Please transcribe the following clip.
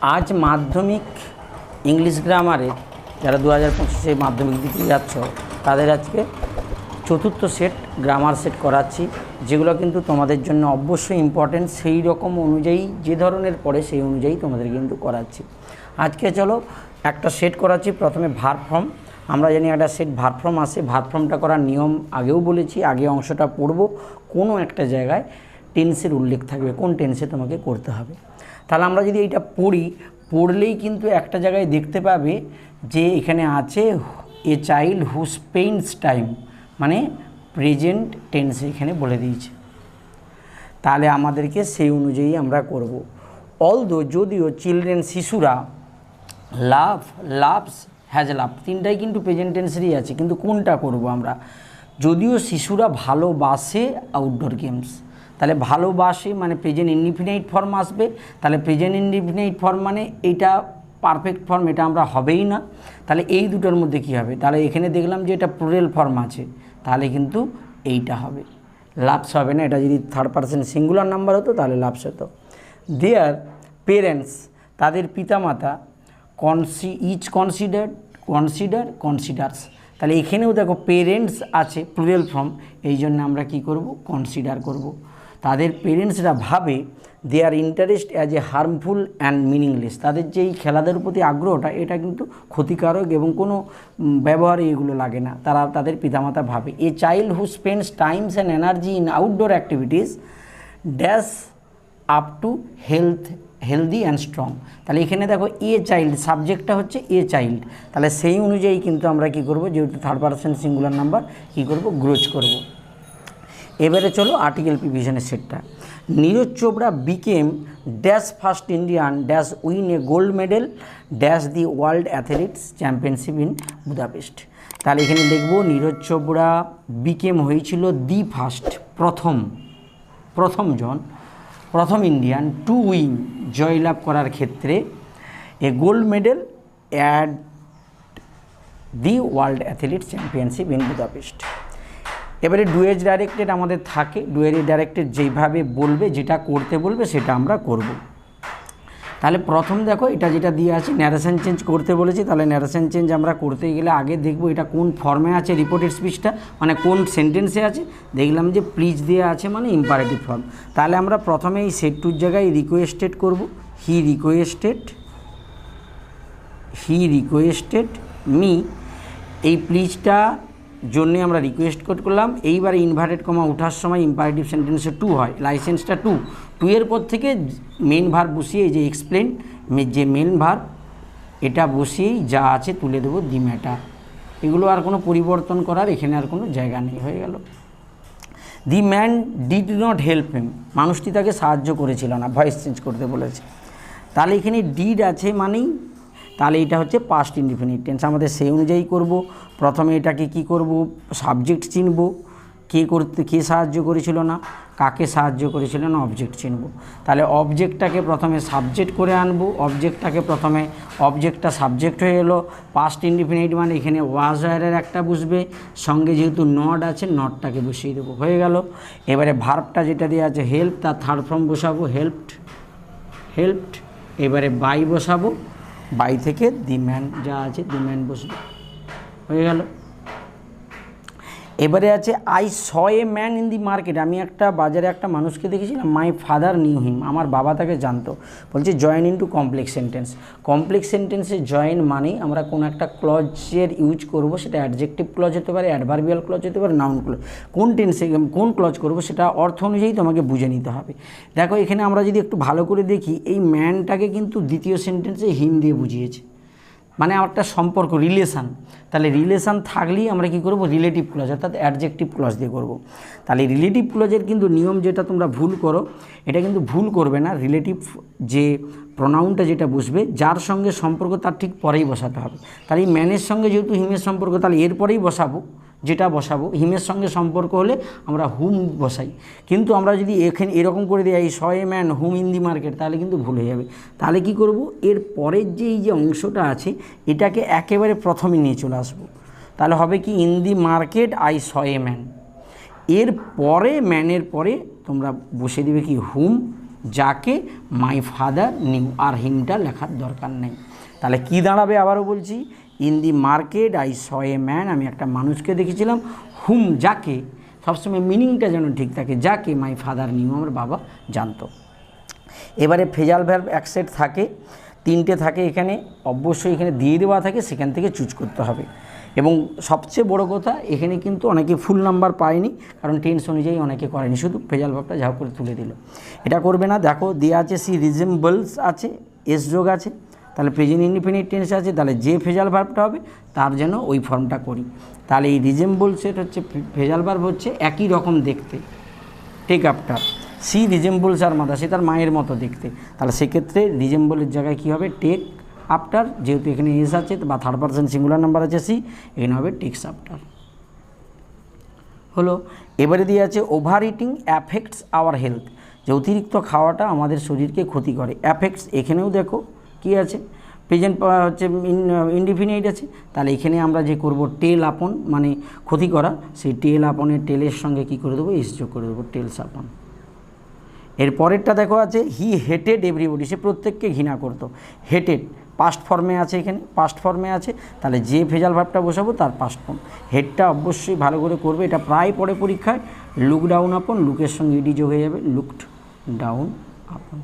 আজ মাধ্যমিক ইংলিশ গ্রামারে যারা দু হাজার পঁচিশে মাধ্যমিক দিতে যাচ্ছ, তাদের আজকে চতুর্থ সেট গ্রামার সেট করাচ্ছি, যেগুলো কিন্তু তোমাদের জন্য অবশ্যই ইম্পর্টেন্ট সেই রকম অনুযায়ী, যে ধরনের পড়ে সেই অনুযায়ী তোমাদের কিন্তু করাচ্ছি। আজকে চলো একটা সেট করাচ্ছি, প্রথমে ভার ফর্ম আমরা জানি একটা সেট ভার ফর্ম আসে ভার ফর্মটা করার নিয়ম আগেও বলেছি, আগে অংশটা পড়ব, কোনো একটা জায়গায় টেন্সের উল্লেখ থাকবে, কোন টেন্সে তোমাকে করতে হবে। তাহলে আমরা যদি এইটা পড়ি, পড়লেই কিন্তু একটা জায়গায় দেখতে পাবে যে এখানে আছে a child who spends time মানে প্রেজেন্ট টেন্স এখানে বলে দিয়েছে। তাহলে আমাদেরকে সেই অনুযায়ী আমরা করব। অলদো যদিও চিলড্রেন শিশুরা লাভ লাভস হ্যাজ লাভ তিনটাই কিন্তু প্রেজেন্ট টেন্সেরই আছে, কিন্তু কোনটা করব আমরা? যদিও শিশুরা ভালোবাসে আউটডোর গেমস তাহলে ভালোবাসে মানে প্রেজেন্ট ইনডিফিনাইট ফর্ম আসবে। তাহলে প্রেজেন্ট ইনডিফিনাইট ফর্ম মানে এইটা পারফেক্ট ফর্ম এটা আমরা হবেই না। তাহলে এই দুটোর মধ্যে কী হবে? তাহলে এখানে দেখলাম যে এটা প্লুরাল ফর্ম আছে। তাহলে কিন্তু এইটা হবে। লাভস হবে না, এটা যদি থার্ড পার্সন সিঙ্গুলার নাম্বার হতো, তাহলে লাভস হতো। দেয়ার পেরেন্টস তাদের পিতামাতা কনসি ইচ কনসিডার কনসিডার কনসিডার্স তাহলে এখানেও দেখো পেরেন্টস আছে প্লুরাল ফর্ম এই জন্য আমরা কি করব? কনসিডার করব। তাদের পেরেন্টসরা ভাবে they are interest as a harmful and meaningless তাদের যে এই খেলাদের প্রতি আগ্রহটা, এটা কিন্তু ক্ষতিকারক এবং কোনো ব্যবহারে এগুলো লাগে না। তারা তাদের পিতামাতা ভাবে। A child who spends times and energy in outdoor activities dash up to health healthy and strong তাহলে এখানে দেখো এ চাইল্ড সাবজেক্টটা হচ্ছে এ চাইল্ড তাহলে সেই অনুযায়ী কিন্তু আমরা কি করব, যেহেতু থার্ড পার্সন সিঙ্গুলার নাম্বার কি করব গ্রোজ করব। এবারে চলো আর্টিকেল প্রিভিশনের সেটটা। Neeraj Chopra became dash first Indian dash win a gold medal dash the world athletics championship in Budapest তাহলে এখানে লিখব নীরজ চোপড়া বিকেম হয়েছিল দি ফার্স্ট প্রথম প্রথম জন, প্রথম ইন্ডিয়ান টু উইন জয়লাভ করার ক্ষেত্রে a gold medal at the world athlete championship in Budapest এবারে ডুয়েজ ডাইরেক্টেড আমাদের থাকে ডুয়েজ ডাইরেক্টেড যেইভাবে বলবে, যেটা করতে বলবে, সেটা আমরা করব। তাহলে প্রথম দেখো, এটা যেটা দিয়ে আছে ন্যারেশন চেঞ্জ করতে বলেছি, তাহলে ন্যারেশন চেঞ্জ আমরা করতে গেলে আগে দেখব এটা কোন ফর্মে আছে রিপোর্টেড স্পিচটা মানে কোন সেন্টেন্সে আছে। দেখলাম যে প্লিজ দেওয়া আছে মানে ইম্পারেটিভ ফর্ম তাহলে আমরা প্রথমে এই সেট টুর জায়গায় রিকোয়েস্টেড করব। He requested he requested me এই প্লিজটা জন্যে আমরা রিকোয়েস্ট কোড করলাম। এইবারে ইনভার্টেড কমা ওঠার সময় ইম্পারেটিভ সেন্টেন্সে টু হয়। লাইসেন্সটা টু টু এর পর থেকে মেন ভার বসিয়ে যে এক্সপ্লেন যে মেন ভার এটা বসিয়েই যা আছে তুলে দেবো দি ম্যাটার এগুলো আর কোনো পরিবর্তন করার এখানে আর কোনো জায়গা নেই, হয়ে গেল। The man did not help him মানুষটি তাকে সাহায্য করেছিল না ভয়েস চেঞ্জ করতে বলেছে। তাহলে এখানে ডিড আছে মানেই তাহলে এটা হচ্ছে পাস্ট ইনডিফিনিট টেন্স আমাদের সেই অনুযায়ী করব। প্রথমে এটাকে কি করব? সাবজেক্ট চিনব। কে করতে, কে সাহায্য করেছিল না? কাকে সাহায্য করেছিল না? অবজেক্ট চিনব। তাহলে অবজেক্টটাকে প্রথমে সাবজেক্ট করে আনব। অবজেক্টটাকে প্রথমে অবজেক্টটা সাবজেক্ট হয়ে এলো। পাস্ট ইনডিফিনিট মানে এখানে ওয়াজ ওয়ারের একটা বুঝবে। সঙ্গে যেহেতু নট আছে নটটাকে বসিয়ে দেবো। হয়ে গেল। এবারে ভার্বটা যেটা দেওয়া আছে হেল্প তার থার্ড ফর্ম বসাবো। হেল্পড হেল্পড এবারে বাই বসাবো। বাই থেকে দি ম্যান যা আছে দি ম্যান বসবে। হয়ে গেল। এবারে আছে I saw a man in the market আমি একটা বাজারে একটা মানুষকে দেখেছিলাম মাই ফাদার নিউ হিম আমার বাবা তাকে জানতো। বলছে join in to complex sentence complex সেন্টেন্সে জয়েন মানেই আমরা কোনো একটা ক্লজের ইউজ করব, সেটা অ্যাডজেক্টিভ ক্লজ হতে পারে অ্যাডভার্বিয়াল ক্লজ হতে পারে নাউন ক্লজ কোন টেন্সে কোন ক্লজ করব, সেটা অর্থ অনুযায়ী তোমাকে বুঝে নিতে হবে। দেখো, এখানে আমরা যদি একটু ভালো করে দেখি, এই ম্যানটাকে কিন্তু দ্বিতীয় সেন্টেন্সে হিম দিয়ে বুঝিয়েছে। মানে আমার একটা সম্পর্ক রিলেশান তাহলে রিলেশান থাকলেই আমরা কি করব? রিলেটিভ ক্লজ অর্থাৎ অ্যাডজেক্টিভ ক্লজ দিয়ে করব। তাহলে রিলেটিভ ক্লজের কিন্তু নিয়ম যেটা তোমরা ভুল করো, এটা কিন্তু ভুল করবে না। রিলেটিভ যে প্রোনাউনটা যেটা বসবে, যার সঙ্গে সম্পর্ক তার ঠিক পরেই বসাতে হবে। তাহলে এই ম্যানের সঙ্গে যেহেতু হিমের সম্পর্ক, তাহলে এরপরেই বসাবো। যেটা বসাবো, হিমের সঙ্গে সম্পর্ক হলে আমরা হুম বসাই। কিন্তু আমরা যদি এখানে এরকম করে দিই, I saw a man, hmm in the market, তাহলে কিন্তু ভুল হয়ে যাবে। তাহলে কি করব? এর পরের যে এই যে অংশটা আছে, এটাকে একেবারে প্রথমে নিয়ে চলে আসব। তাহলে হবে কি, in the market, I saw a man. এর পরে, ম্যানের পরে তোমরা বসে দিবে কি, হুম, যাকে মাই ফাদার নিউ, আর হিমটা লেখার দরকার নেই। তাহলে কি দাঁড়াবে আবারও বলছি? In the market I saw a man আমি একটা মানুষকে দেখেছিলাম হুম যাকে, সবসময় মিনিংটা যেন ঠিক থাকে, যাকে মাই ফাদার নিউ আমার বাবা জানতো। এবারে ফেজাল ভ্যালভ এক সেট থাকে, তিনটে থাকে এখানে, অবশ্যই এখানে দিয়ে দেওয়া থাকে, সেখান থেকে চুজ করতে হবে। এবং সবচেয়ে বড় কথা, এখানে কিন্তু অনেকে ফুল নাম্বার পায়নি, কারণ টেন্স অনুযায়ী অনেকে করেনি, শুধু ফেজাল ভাবটা যা করে তুলে দিল। এটা করবে না, দেখো দেওয়া আছে সি রিজেম্বলস আছে এস যোগ আছে তাহলে প্রেজেন্ট ইন্ডিপেন্ডেন্ট টেন্স আছে, তাহলে যে ফেজাল ভার্বটা হবে, তার যেন ওই ফর্মটা করি। তাহলে এই রিজেম্বলসের হচ্ছে ফেজাল ভার্ব হচ্ছে একই রকম দেখতে take after she resembles her mother, সে তার মায়ের মতো দেখতে। তাহলে সেক্ষেত্রে রিজেম্বলের জায়গায় কী হবে? টেক আফটার যেহেতু এখানে এস আছে বা থার্ড পার্সন সিঙ্গুলার নাম্বার আছে সি এখানে হবে টেক্স আফটার হলো, এবারে দিয়ে আছে overeating affects our health যে অতিরিক্ত খাওয়াটা আমাদের শরীরকে ক্ষতি করে। অ্যাফেক্টস এখানেও দেখো কি আছে? প্রেজেন্ট হচ্ছে ইনডিফিনিট আছে। তাহলে এখানে আমরা যে করব টেল আপন মানে ক্ষতি করা, সেই টেল আপনের টেলের সঙ্গে কি করে দেবো? এস যোগ করে দেবো টেলস আপন এর পরেরটা দেখো আছে হি হেটেড এভরিবডি সে প্রত্যেককে ঘৃণা করতো। হেটেড পাস্ট ফর্মে আছে এখানে পাস্ট ফর্মে আছে। তাহলে যে ভেজাল ভাবটা বসাবো, তার পাস্ট ফর্ম হেডটা অবশ্যই ভালো করে করবে, এটা প্রায় পরে পরীক্ষায় লুক ডাউন আপন লুকের সঙ্গে ইডি যোগ হয়ে যাবে লুকড ডাউন আপন